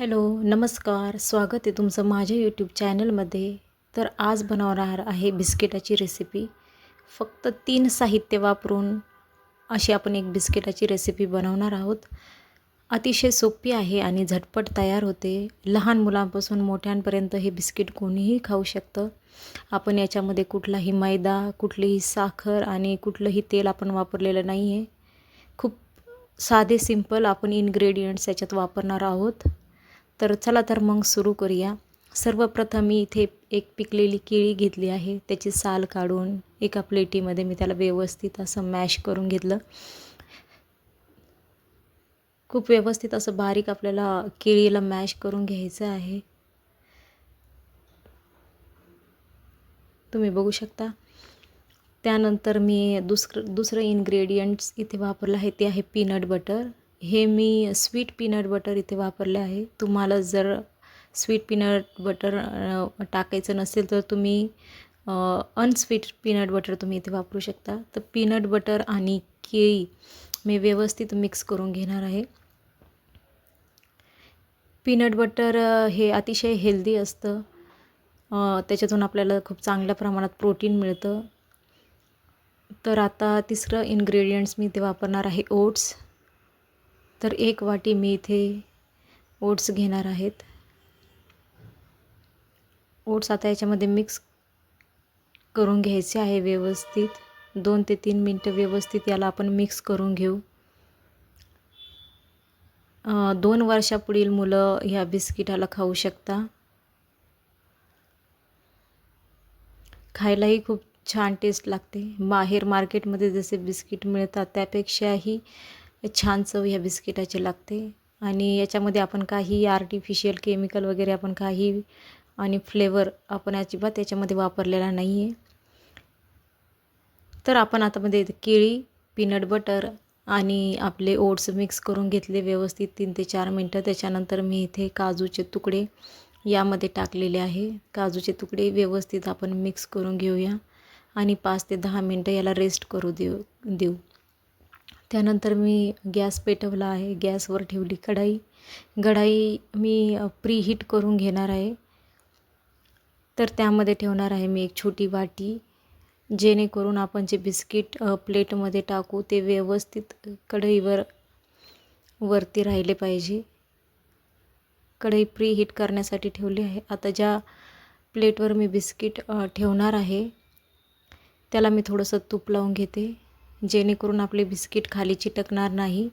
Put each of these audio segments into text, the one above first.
Hello नमस्कार. स्वागत आहे तुमचं माझ्या यूट्यूब चॅनलमध्ये. तर आज बनवणार आहे बिस्किटाची रेसिपी फक्त तीन साहित्य वापरून अशी आपण एक बिस्किटाची रेसिपी बनवणार आहोत. अतिशय सोपी आहे आणि झटपट तयार होते. लहान मुलांपासून मोठ्यांपर्यंत हे बिस्किट कोणीही खाऊ शकतं. आपण याच्यामध्ये कुठलाही मैदा कुठलीही साखर आणि कुठलंही तेल आपण वापरलेलं नाही आहे खूप साधे सिंपल आपण इन्ग्रेडियंट्स याच्यात वापरणार आहोत. तर चला तर मग सुरू करूया. सर्वप्रथम मी इथे एक पिकलेली केळी घेतली आहे. त्याची साल काढून एका प्लेटीमध्ये मी त्याला व्यवस्थित असं मॅश करून घेतलं. खूप व्यवस्थित असं बारीक आपल्याला केळीला मॅश करून घ्यायचं आहे. तुम्ही बघू शकता. त्यानंतर मी दुसरं दुसरं इन्ग्रेडियंट्स इथे वापरलं आहे. ते आहे पीनट बटर हे मी स्वीट पीनट बटर इथे वापरले आहे. तुम्हाला जर स्वीट पीनट बटर टाकायचं नसेल तर तुम्ही अनस्वीट पीनट बटर तुम्ही इथे वापरू शकता. तर पीनट बटर आणि केळी मी व्यवस्थित मिक्स करून घेणार आहे. पीनट बटर हे अतिशय हेल्दी असतं. त्याच्यातून आपल्याला खूप चांगल्या प्रमाणात प्रोटीन मिळतं. तर आता तिसरं इन्ग्रेडियंट्स मी इथे वापरणार आहे ओट्स तर एक वाटी मी इथे ओट्स घेणार आहेत. ओट्स आता याच्यामध्ये मिक्स करून घ्यायचे आहे व्यवस्थित. दोन ते तीन मिनटं व्यवस्थित याला आपण मिक्स करून घेऊ. दोन वर्षापुढील मुलं ह्या बिस्किटाला खाऊ शकता. खायलाही खूप छान टेस्ट लागते. बाहेर मार्केटमध्ये जसे बिस्किट मिळतात त्यापेक्षाही छान चव ह्या बिस्किटाची लागते. आणि याच्यामध्ये आपण काही आर्टिफिशियल केमिकल वगैरे आपण काही आणि फ्लेवर आपण अजिबात याच्यामध्ये वापरलेला नाही आहे तर आपण आतामध्ये केळी पीनट बटर आणि आपले ओट्स मिक्स करून घेतले व्यवस्थित तीन ते चार मिनटं. त्याच्यानंतर मी इथे काजूचे तुकडे यामध्ये टाकलेले आहे. काजूचे तुकडे व्यवस्थित आपण मिक्स करून घेऊया. आणि पाच ते दहा मिनटं याला रेस्ट करू देऊ देऊ. त्यानंतर मी गॅस पेटवला आहे. गॅसवर ठेवली कढाई. कढाई मी प्री हीट करून घेणार आहे. तर त्यामध्ये ठेवणार आहे मी एक छोटी वाटी. जेणेकरून आपण जे बिस्किट प्लेटमध्ये टाकू ते व्यवस्थित कढईवर वरती राहिले पाहिजे. कढई प्री हीट करण्यासाठी ठेवली आहे. आता ज्या प्लेटवर मी बिस्किट ठेवणार आहे त्याला मी थोडंसं तूप लावून घेते. जेणेकरून आपले बिस्किट खाली चिटकणार नाही.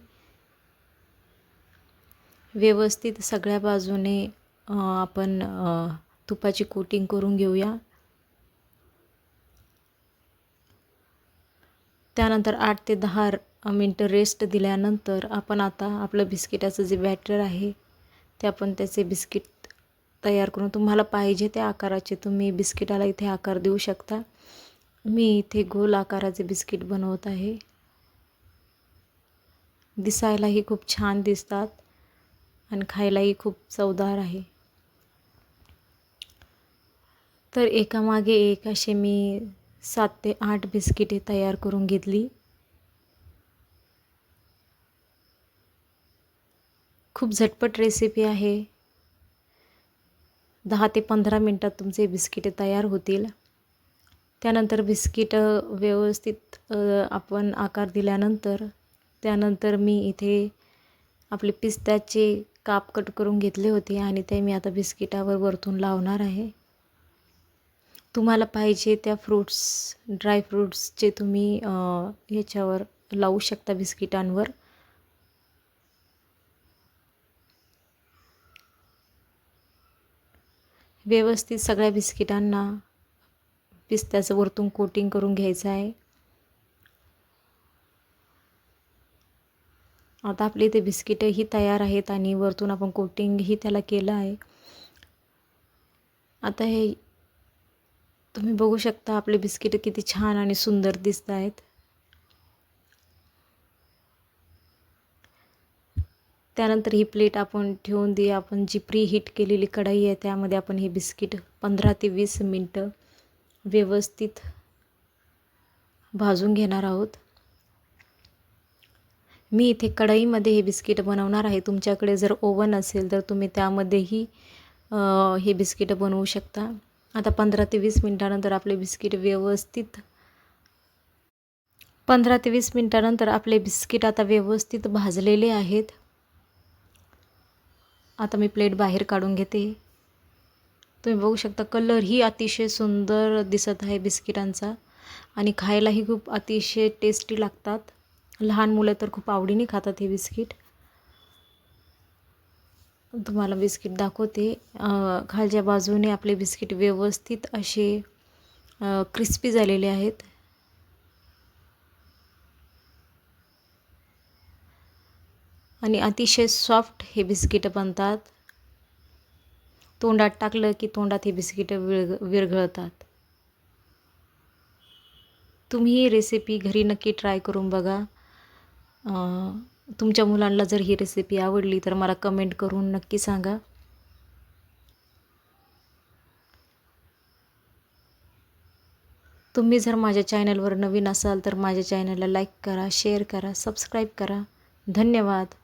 व्यवस्थित सगळ्या बाजूने आपण तुपाची कोटिंग करून घेऊया. त्यानंतर आठ ते दहा मिनटं रेस्ट दिल्यानंतर आपण आता आपलं बिस्किटाचं जे बॅटर आहे ते आपण त्याचे बिस्किट तयार करून तुम्हाला पाहिजे त्या आकाराचे तुम्ही बिस्किटाला इथे आकार देऊ शकता. मी इथे गोल आकाराचे बिस्किट बनवत आहे. दिसायलाही खूप छान दिसतात आणि खायलाही खूप चवदार आहे. तर एकामागे एक असे मी सात ते आठ बिस्किटे तयार करून घेतली. खूप झटपट रेसिपी आहे. दहा ते पंधरा मिनटात तुमचे बिस्किटे तयार होतील. त्यानंतर बिस्किट व्यवस्थित आपण आकार दिल्यानंतर त्यानंतर मी इथे आपले पिस्त्याचे काप कट करून घेतले होते आणि ते मी आता बिस्किटावर वरतून लावणार आहे. तुम्हाला पाहिजे त्या फ्रूट्स ड्रायफ्रूट्सचे तुम्ही ह्याच्यावर लावू शकता बिस्किटांवर. व्यवस्थित सगळ्या बिस्किटांना पिस्त्याचं वरतून कोटिंग करून घ्यायचं आहे. आता आपले इथे बिस्किटंही तयार आहेत आणि वरतून आपण कोटिंगही त्याला केलं आहे. आता हे तुम्ही बघू शकता आपले बिस्किट किती छान आणि सुंदर दिसत आहेत. त्यानंतर ही प्लेट आपण ठेवून दे आपण जी प्री हीट केलेली कढाई आहे त्यामध्ये आपण हे बिस्किट पंधरा ते वीस मिनटं व्यवस्थित भाजून घेणार आहोत. मी इथे कढईमध्ये हे बिस्किट बनवणार आहे. तुमच्याकडे जर ओव्हन असेल तर तुम्ही त्यामध्येही हे बिस्किट बनवू शकता. आता पंधरा ते वीस मिनटानंतर आपले बिस्किट व्यवस्थित पंधरा ते वीस मिनटानंतर आपले बिस्किट आता व्यवस्थित भाजलेले आहेत. आता मी प्लेट बाहेर काढून घेते. तुम्ही बघू शकता कलरही अतिशय सुंदर दिसत आहे बिस्किटांचा. आणि खायलाही खूप अतिशय टेस्टी लागतात. लहान मुलं तर खूप आवडीने खातात हे बिस्किट. तुम्हाला बिस्किट दाखवते. खालच्या बाजूने आपले बिस्किट व्यवस्थित असे क्रिस्पी झालेले आहेत. आणि अतिशय सॉफ्ट हे बिस्किटं बनतात. तोंडात टाकलं की तोंडात हे बिस्किटं विरघ विरघळतात. तुम्ही ही रेसिपी घरी नक्की ट्राय करून बघा. तुमच्या मुलांना जर ही रेसिपी आवडली तर मला कमेंट करून नक्की सांगा. तुम्ही जर माझ्या चॅनलवर नवीन असाल तर माझ्या चॅनलला लाईक करा शेअर करा सबस्क्राईब करा. धन्यवाद.